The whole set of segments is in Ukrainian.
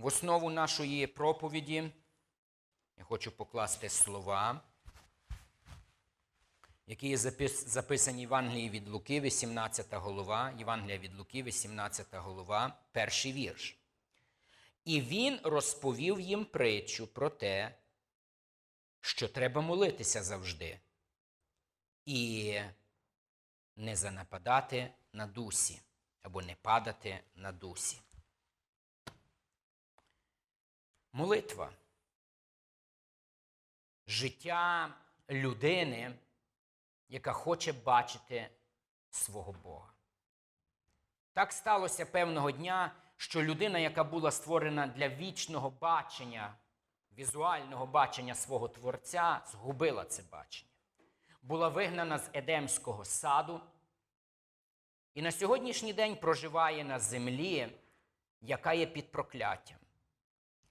В основу нашої проповіді я хочу покласти слова, які є записані в Євангелії від Луки, 18 голова, Євангелія від Луки, 18 голова, перший вірш. І він розповів їм притчу про те, що треба молитися завжди і не занападати на дусі або не падати на дусі. Молитва. Життя людини, яка хоче бачити свого Бога. Так сталося певного дня, що людина, яка була створена для вічного бачення, візуального бачення свого Творця, згубила це бачення. Була вигнана з Едемського саду і на сьогоднішній день проживає на землі, яка є під прокляттям.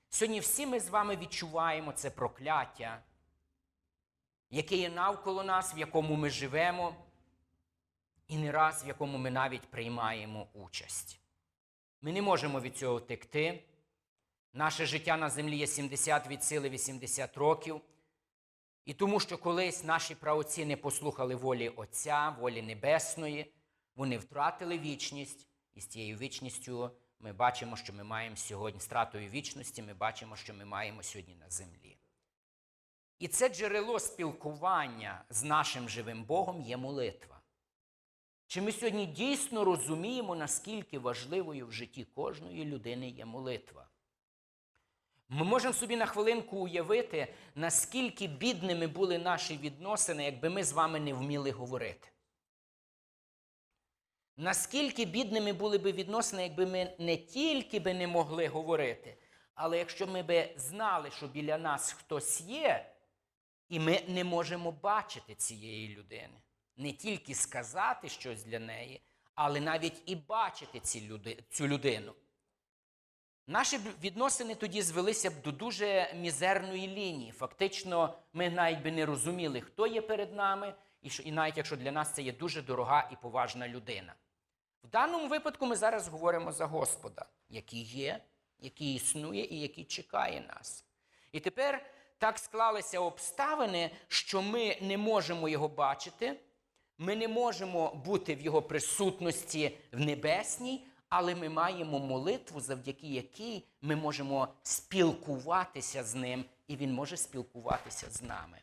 Сьогодні всі ми з вами відчуваємо це прокляття, яке є навколо нас, в якому ми живемо, і не раз в якому ми навіть приймаємо участь. Ми не можемо від цього втекти. Наше життя на землі є 70 від сили 80 років. І тому, що колись наші праотці не послухали волі Отця, волі Небесної, вони втратили вічність, і з цією вічністю ми бачимо, що ми маємо сьогодні, стратою вічності, ми бачимо, що ми маємо сьогодні на землі. І це джерело спілкування з нашим живим Богом є молитва. Чи ми сьогодні дійсно розуміємо, наскільки важливою в житті кожної людини є молитва? Ми можемо собі на хвилинку уявити, наскільки бідними були наші відносини, якби ми з вами не вміли говорити. Наскільки бідними були би відносини, якби ми не тільки би не могли говорити, але якщо ми би знали, що біля нас хтось є, і ми не можемо бачити цієї людини. Не тільки сказати щось для неї, але навіть і бачити ці люди, цю людину. Наші відносини тоді звелися б до дуже мізерної лінії. Фактично, ми навіть би не розуміли, хто є перед нами, і навіть якщо для нас це є дуже дорога і поважна людина. В даному випадку ми зараз говоримо за Господа, який є, який існує і який чекає нас. І тепер так склалися обставини, що ми не можемо його бачити, ми не можемо бути в його присутності в небесній, але ми маємо молитву, завдяки якій ми можемо спілкуватися з ним, і він може спілкуватися з нами.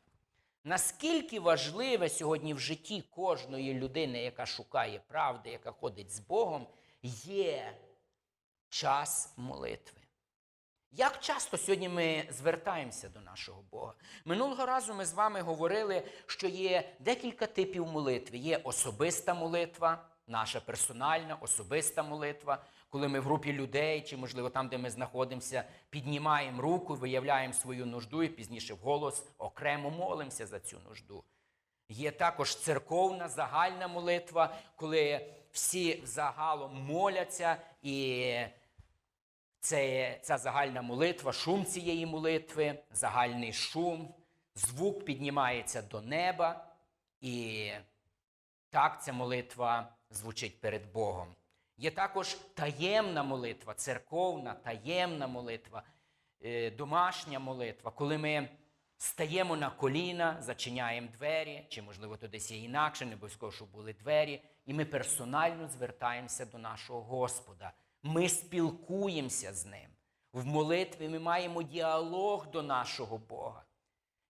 Наскільки важливе сьогодні в житті кожної людини, яка шукає правди, яка ходить з Богом, є час молитви. Як часто сьогодні ми звертаємося до нашого Бога? Минулого разу ми з вами говорили, що є декілька типів молитви. Є особиста молитва, наша персональна, особиста молитва, коли ми в групі людей, чи, можливо, там, де ми знаходимося, піднімаємо руку, виявляємо свою нужду і пізніше вголос окремо молимося за цю нужду. Є також церковна загальна молитва, коли всі загалом моляться і це ця загальна молитва, шум цієї молитви, загальний шум, звук піднімається до неба, і так ця молитва звучить перед Богом. Є також таємна молитва, церковна, таємна молитва, е, домашня молитва, коли ми стаємо на коліна, зачиняємо двері, чи, можливо, то десь є інакше, не обов'язково, щоб були двері, і ми персонально звертаємося до нашого Господа. Ми спілкуємося з ним. В молитві ми маємо діалог до нашого Бога.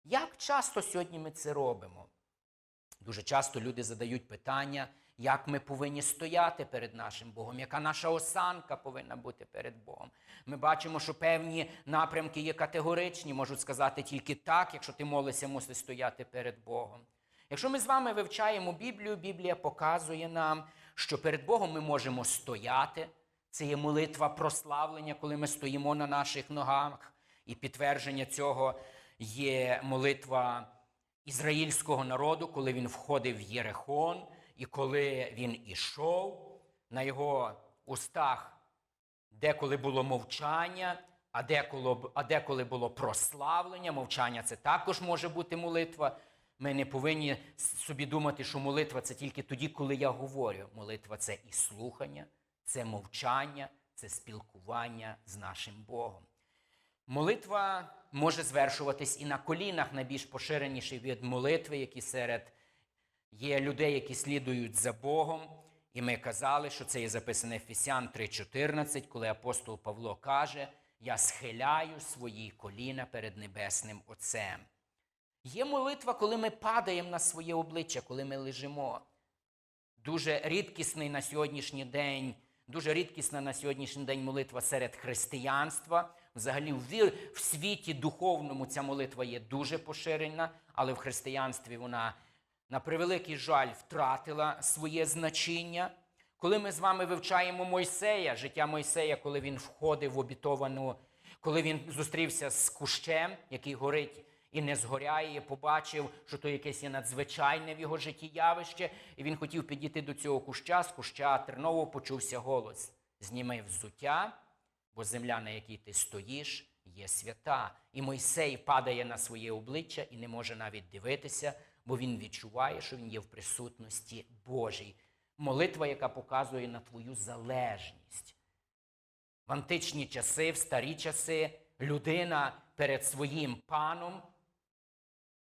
Як часто сьогодні ми це робимо? Дуже часто люди задають питання, як ми повинні стояти перед нашим Богом, яка наша осанка повинна бути перед Богом. Ми бачимо, що певні напрямки є категоричні, можуть сказати тільки так, якщо ти молишся, мусиш стояти перед Богом. Якщо ми з вами вивчаємо Біблію, Біблія показує нам, що перед Богом ми можемо стояти. Це є молитва прославлення, коли ми стоїмо на наших ногах. І підтвердження цього є молитва ізраїльського народу, коли він входив в Єрехон, і коли він ішов, на його устах деколи було мовчання, а деколи, а деколи було прославлення. Мовчання це також може бути молитва. Ми не повинні собі думати, що молитва це тільки тоді, коли я говорю. Молитва це і слухання, це мовчання, це спілкування з нашим Богом. Молитва може звершуватись і на колінах, найбільш поширеніший від молитви, які серед є людей, які слідують за Богом. І ми казали, що це є записане Ефесян 3:14, коли апостол Павло каже: Я схиляю свої коліна перед Небесним Отцем. Є молитва, коли ми падаємо на своє обличчя, коли ми лежимо. Дуже рідкісний на сьогоднішній день, дуже рідкісна на сьогоднішній день молитва серед християнства. Взагалі, в, в світі духовному ця молитва є дуже поширена, але в християнстві вона, на превеликий жаль, втратила своє значення. Коли ми з вами вивчаємо Мойсея, життя Мойсея, коли він входив в обітовану, коли він зустрівся з кущем, який горить і не згоряє, побачив, що то якесь є надзвичайне в його житті явище, і він хотів підійти до цього куща, з куща тернового почувся голос: Зніми взуття, бо земля, на якій ти стоїш, є свята. І Мойсей падає на своє обличчя і не може навіть дивитися, бо він відчуває, що він є в присутності Божій. Молитва, яка показує на твою залежність. В античні часи, в старі часи, людина перед своїм паном,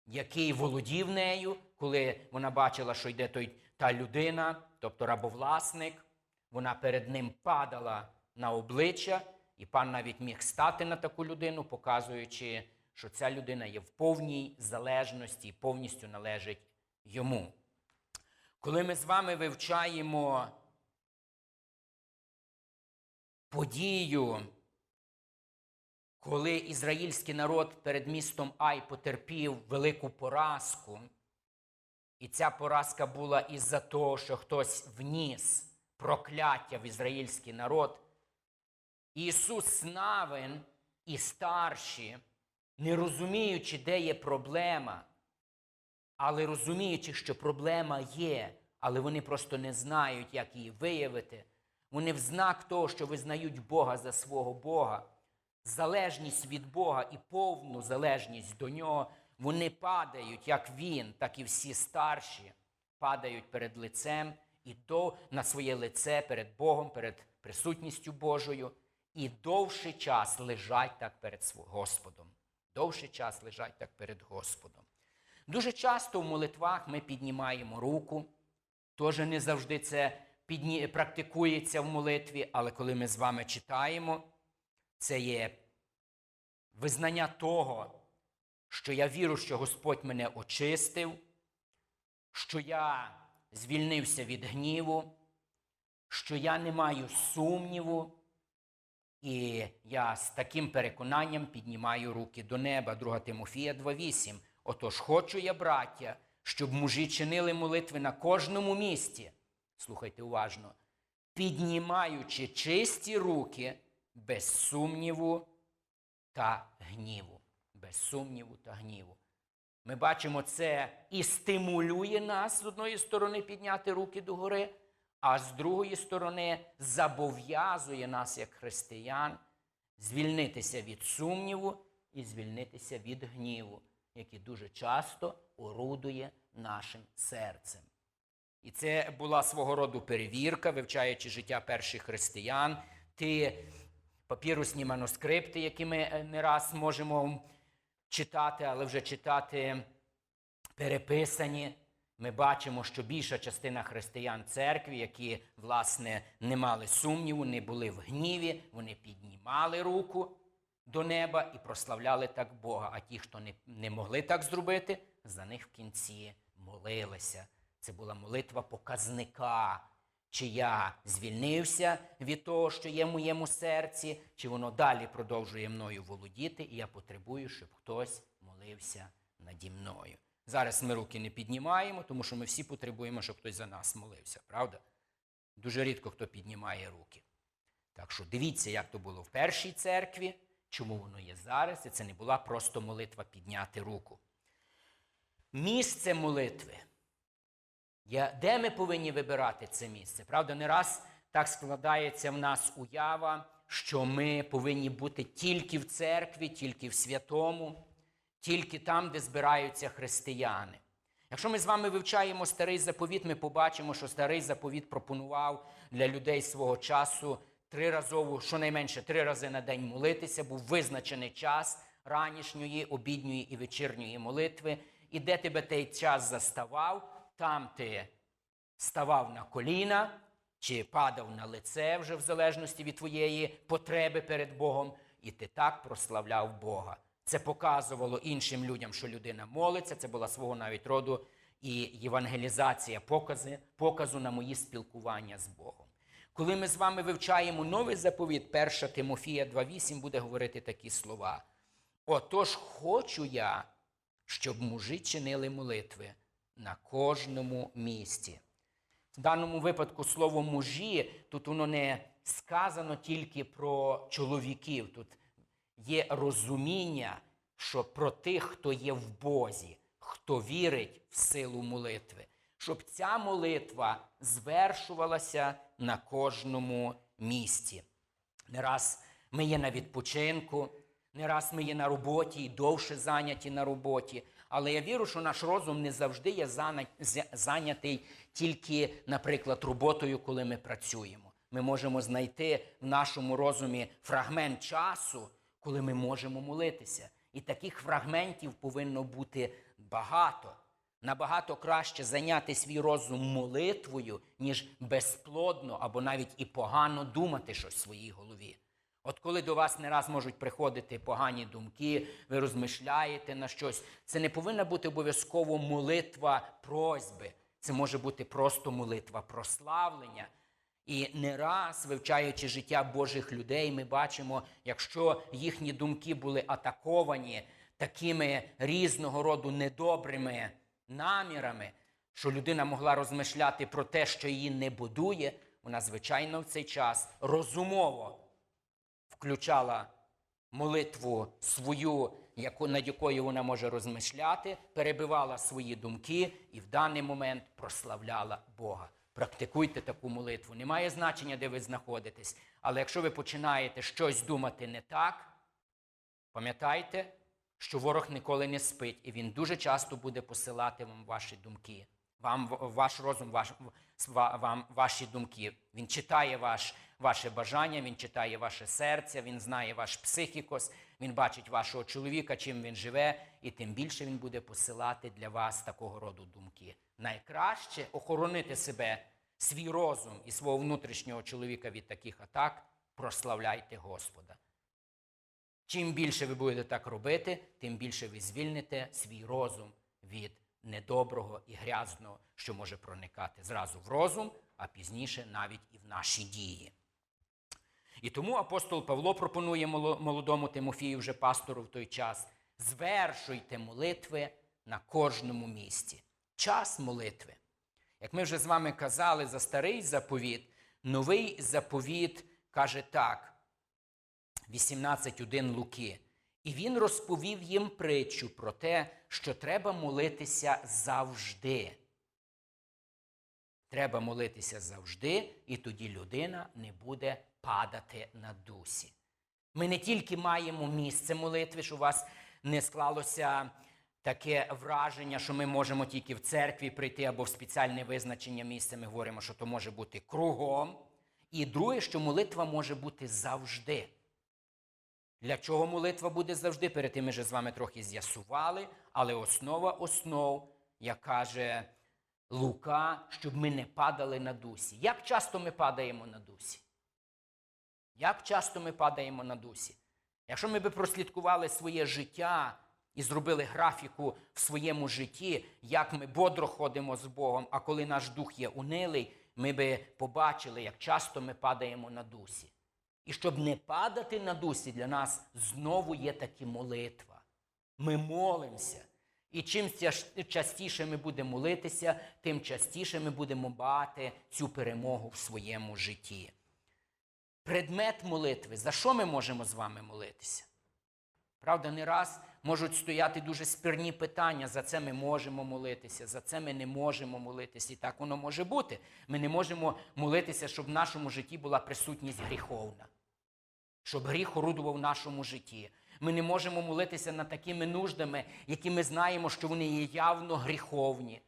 який володів нею, коли вона бачила, що йде той, та людина, тобто рабовласник, вона перед ним падала на обличчя, і пан навіть міг стати на таку людину, показуючи, що ця людина є в повній залежності і повністю належить йому. Коли ми з вами вивчаємо подію, коли ізраїльський народ перед містом Ай потерпів велику поразку, і ця поразка була із-за того, що хтось вніс прокляття в ізраїльський народ, Ісус Навин і старші, не розуміючи, де є проблема, але розуміючи, що проблема є, але вони просто не знають, як її виявити. Вони в знак того, що визнають Бога за свого Бога, залежність від Бога і повну залежність до нього, вони падають, як він, так і всі старші, падають перед лицем і до, на своє лице перед Богом, перед присутністю Божою, і довший час лежать так перед Господом. Довший час лежать так перед Господом. Дуже часто в молитвах ми піднімаємо руку. Теж не завжди це підні... практикується в молитві, але коли ми з вами читаємо, це є визнання того, що я вірю, що Господь мене очистив, що я звільнився від гніву, що я не маю сумніву, і я з таким переконанням піднімаю руки до неба. 2 Тимофія 2.8. Отож, хочу я, браття, щоб мужі чинили молитви на кожному місці. Слухайте уважно, піднімаючи чисті руки без сумніву та гніву. Без сумніву та гніву. Ми бачимо, це і стимулює нас з одної сторони підняти руки догори, а з другої сторони зобов'язує нас, як християн, звільнитися від сумніву і звільнитися від гніву, який дуже часто орудує нашим серцем. І це була свого роду перевірка, вивчаючи життя перших християн, ті папірусні манускрипти, які ми е, не раз можемо читати, але вже читати переписані. Ми бачимо, що більша частина християн церкві, які, власне, не мали сумніву, не були в гніві, вони піднімали руку до неба і прославляли так Бога. А ті, хто не, не могли так зробити, за них в кінці молилися. Це була молитва показника, чи я звільнився від того, що є в моєму серці, чи воно далі продовжує мною володіти, і я потребую, щоб хтось молився наді мною. Зараз ми руки не піднімаємо, тому що ми всі потребуємо, щоб хтось за нас молився, правда? Дуже рідко хто піднімає руки. Так що дивіться, як то було в першій церкві, чому воно є зараз, і це не була просто молитва підняти руку. Місце молитви. Я, де ми повинні вибирати це місце? Правда, не раз так складається в нас уява, що ми повинні бути тільки в церкві, тільки в святому, тільки там, де збираються християни. Якщо ми з вами вивчаємо старий заповіт, ми побачимо, що старий заповіт пропонував для людей свого часу триразову, щонайменше три рази на день молитися, був визначений час ранішньої, обідньої і вечірньої молитви. І де тебе той час заставав, там ти ставав на коліна чи падав на лице, вже в залежності від твоєї потреби перед Богом, і ти так прославляв Бога. Це показувало іншим людям, що людина молиться. Це була свого навіть роду і євангелізація покази, показу на мої спілкування з Богом. Коли ми з вами вивчаємо новий заповіт, 1 Тимофія 2.8 буде говорити такі слова. Отож хочу я, щоб мужі чинили молитви на кожному місці. В даному випадку слово мужі тут воно не сказано тільки про чоловіків. Тут є розуміння, що про тих, хто є в Бозі, хто вірить в силу молитви, щоб ця молитва звершувалася на кожному місці. Не раз ми є на відпочинку, не раз ми є на роботі і довше зайняті на роботі. Але я вірю, що наш розум не завжди є зайнятий тільки, наприклад, роботою, коли ми працюємо. Ми можемо знайти в нашому розумі фрагмент часу, коли ми можемо молитися. І таких фрагментів повинно бути багато. Набагато краще зайняти свій розум молитвою, ніж безплодно або навіть і погано думати щось в своїй голові. От коли до вас не раз можуть приходити погані думки, ви розмишляєте на щось, це не повинна бути обов'язково молитва просьби. Це може бути просто молитва прославлення. І не раз, вивчаючи життя Божих людей, ми бачимо, якщо їхні думки були атаковані такими різного роду недобрими намірами, що людина могла розмишляти про те, що її не будує, вона, звичайно, в цей час розумово включала молитву свою, яку, над якою вона може розмишляти, перебивала свої думки і в даний момент прославляла Бога. Практикуйте таку молитву. Немає значення, де ви знаходитесь. Але якщо ви починаєте щось думати не так, пам'ятайте, що ворог ніколи не спить, і він дуже часто буде посилати вам ваші думки, вам ваш розум, ваш, вам ваші думки. Він читає ваш, ваше бажання, він читає ваше серце, він знає ваш психікос, він бачить вашого чоловіка, чим він живе, і тим більше він буде посилати для вас такого роду думки. Найкраще охоронити себе, свій розум і свого внутрішнього чоловіка від таких атак, прославляйте Господа. Чим більше ви будете так робити, тим більше ви звільните свій розум від недоброго і грязного, що може проникати зразу в розум, а пізніше навіть і в наші дії. І тому апостол Павло пропонує молодому Тимофію, вже пастору в той час, звершуйте молитви на кожному місці. Час молитви. Як ми вже з вами казали за старий заповіт, новий заповіт каже так: 18.1 Луки. І він розповів їм притчу про те, що треба молитися завжди. Треба молитися завжди, і тоді людина не буде падати на дусі. Ми не тільки маємо місце молитви, що у вас не склалося таке враження, що ми можемо тільки в церкві прийти або в спеціальне визначення місця. Ми говоримо, що то може бути кругом. І друге, що молитва може бути завжди. Для чого молитва буде завжди? Перед тим ми вже з вами трохи з'ясували, але основа основ, як каже Лука, щоб ми не падали на дусі. Як часто ми падаємо на дусі? Як часто ми падаємо на дусі? Якщо ми би прослідкували своє життя і зробили графіку в своєму житті, як ми бодро ходимо з Богом, а коли наш дух є унилий, ми би побачили, як часто ми падаємо на дусі. І щоб не падати на дусі, для нас знову є такі молитва. Ми молимося. І чим частіше ми будемо молитися, тим частіше ми будемо мати цю перемогу в своєму житті. Предмет молитви. За що ми можемо з вами молитися? Правда, не раз можуть стояти дуже спірні питання. За це ми можемо молитися, за це ми не можемо молитися. І так воно може бути. Ми не можемо молитися, щоб в нашому житті була присутність гріховна, щоб гріх орудував в нашому житті. Ми не можемо молитися над такими нуждами, які ми знаємо, що вони є явно гріховні.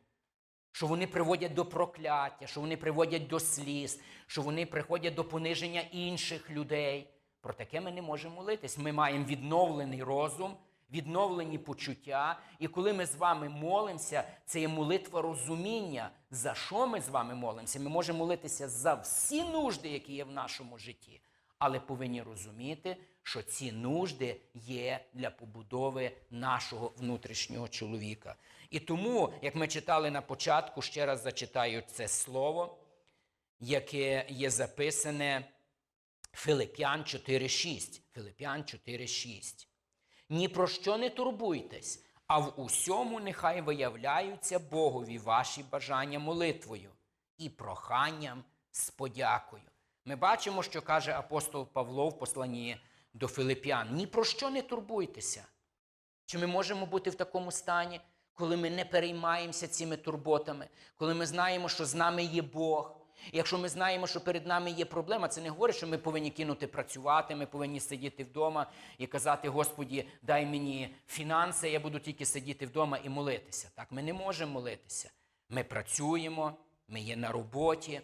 Що вони приводять до прокляття, що вони приводять до сліз, що вони приходять до пониження інших людей. Про таке ми не можемо молитись. Ми маємо відновлений розум, відновлені почуття. І коли ми з вами молимося, це є молитва розуміння, за що ми з вами молимося. Ми можемо молитися за всі нужди, які є в нашому житті, але повинні розуміти, що ці нужди є для побудови нашого внутрішнього чоловіка. І тому, як ми читали на початку, ще раз зачитаю це слово, яке є записане Филип'ян 4.6. Филип'ян 4.6. Ні про що не турбуйтесь, а в усьому нехай виявляються Богові ваші бажання молитвою і проханням з подякою. Ми бачимо, що каже апостол Павло в посланні до Филип'ян. Ні про що не турбуйтеся. Чи ми можемо бути в такому стані, коли ми не переймаємося цими турботами, коли ми знаємо, що з нами є Бог? Якщо ми знаємо, що перед нами є проблема, це не говорить, що ми повинні кинути працювати, ми повинні сидіти вдома і казати, Господі, дай мені фінанси, я буду тільки сидіти вдома і молитися. Так, ми не можемо молитися. Ми працюємо, ми є на роботі,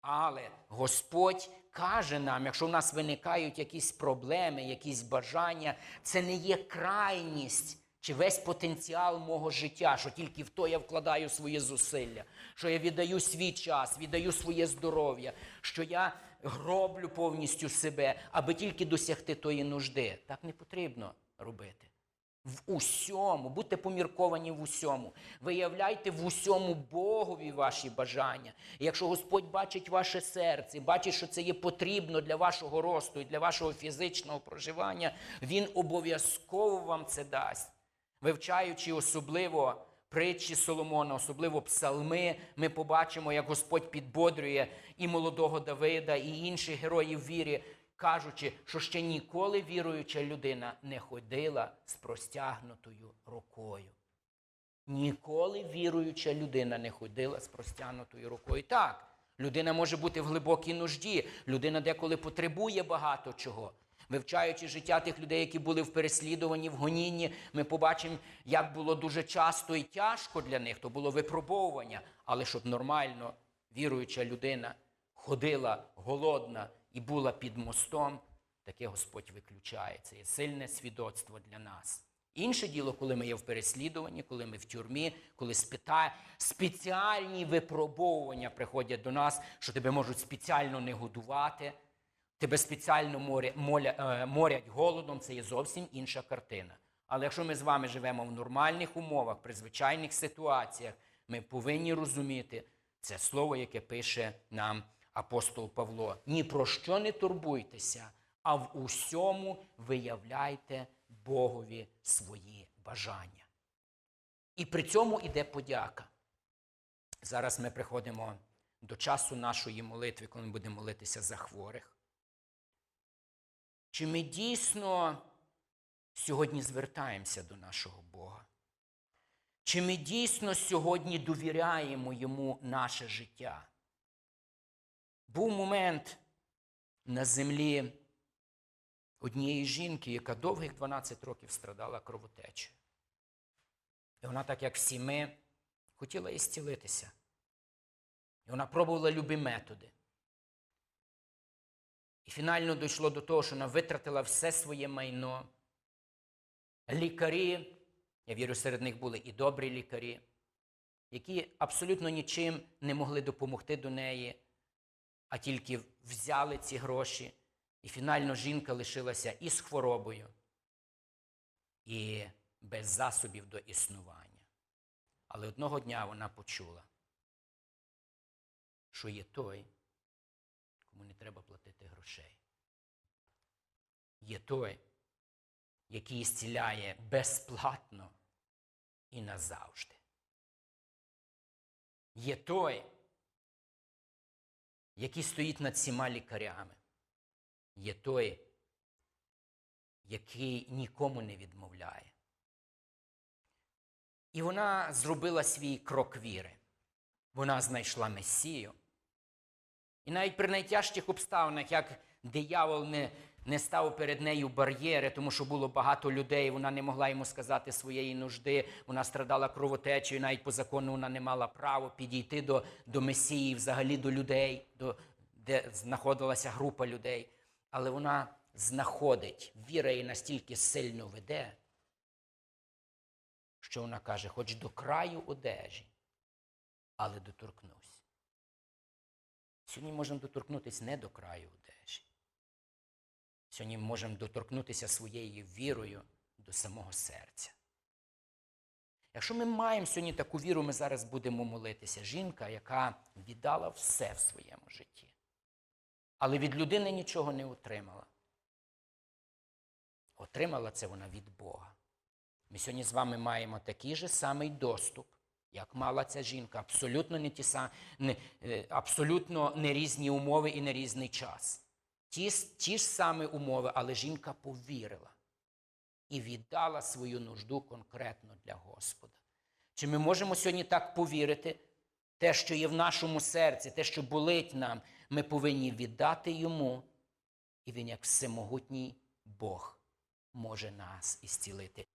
але Господь каже нам, якщо в нас виникають якісь проблеми, якісь бажання, це не є крайність чи весь потенціал мого життя, що тільки в то я вкладаю свої зусилля, що я віддаю свій час, віддаю своє здоров'я, що я гроблю повністю себе, аби тільки досягти тої нужди. Так не потрібно робити. В усьому, будьте помірковані в усьому. Виявляйте в усьому Богові ваші бажання. І якщо Господь бачить ваше серце, бачить, що це є потрібно для вашого росту і для вашого фізичного проживання, Він обов'язково вам це дасть. Вивчаючи особливо притчі Соломона, особливо псалми, ми побачимо, як Господь підбодрює і молодого Давида, і інших героїв вірі, кажучи, що ще ніколи віруюча людина не ходила з простягнутою рукою. Ніколи віруюча людина не ходила з простягнутою рукою. Так, людина може бути в глибокій нужді, людина деколи потребує багато чого. Вивчаючи життя тих людей, які були в переслідуванні, в гонінні, ми побачимо, як було дуже часто і тяжко для них, то було випробовування. Але щоб нормально віруюча людина ходила голодна і була під мостом, таке Господь виключає. Це є сильне свідоцтво для нас. Інше діло, коли ми є в переслідуванні, коли ми в тюрмі, коли спита... спеціальні випробовування приходять до нас, що тебе можуть спеціально не годувати, тебе спеціально е, морять голодом, це є зовсім інша картина. Але якщо ми з вами живемо в нормальних умовах, при звичайних ситуаціях, ми повинні розуміти це слово, яке пише нам апостол Павло. Ні про що не турбуйтеся, а в усьому виявляйте Богові свої бажання. І при цьому іде подяка. Зараз ми приходимо до часу нашої молитви, коли ми будемо молитися за хворих. Чи ми дійсно сьогодні звертаємося до нашого Бога? Чи ми дійсно сьогодні довіряємо йому наше життя? Був момент на землі однієї жінки, яка довгих 12 років страдала кровотечею. І вона, так як всі ми, хотіла і зцілитися. І вона пробувала любі методи. І фінально дійшло до того, що вона витратила все своє майно. Лікарі, я вірю, серед них були і добрі лікарі, які абсолютно нічим не могли допомогти до неї, а тільки взяли ці гроші. І фінально жінка лишилася і з хворобою, і без засобів до існування. Але одного дня вона почула, що є той, кому не треба платити грошей. Є той, який зціляє безплатно і назавжди. Є той, який стоїть над всіма лікарями. Є той, який нікому не відмовляє. І вона зробила свій крок віри. Вона знайшла Месію. І навіть при найтяжчих обставинах, як диявол не не став перед нею бар'єри, тому що було багато людей. Вона не могла йому сказати своєї нужди. Вона страдала кровотечею, навіть по закону вона не мала права підійти до, до Месії, взагалі до людей, до, де знаходилася група людей. Але вона знаходить, віра її настільки сильно веде, що вона каже, хоч до краю одежі, але доторкнусь. Сьогодні можемо доторкнутися не до краю одежі. Сьогодні можемо доторкнутися своєю вірою до самого серця. Якщо ми маємо сьогодні таку віру, ми зараз будемо молитися. Жінка, яка віддала все в своєму житті, але від людини нічого не отримала. Отримала це вона від Бога. Ми сьогодні з вами маємо такий же самий доступ, як мала ця жінка. Абсолютно не ті не, е, абсолютно не різні умови і не різний час. Ті, ті ж самі умови, але жінка повірила і віддала свою нужду конкретно для Господа. Чи ми можемо сьогодні так повірити? Те, що є в нашому серці, те, що болить нам, ми повинні віддати йому, і він, як всемогутній Бог, може нас ісцілити.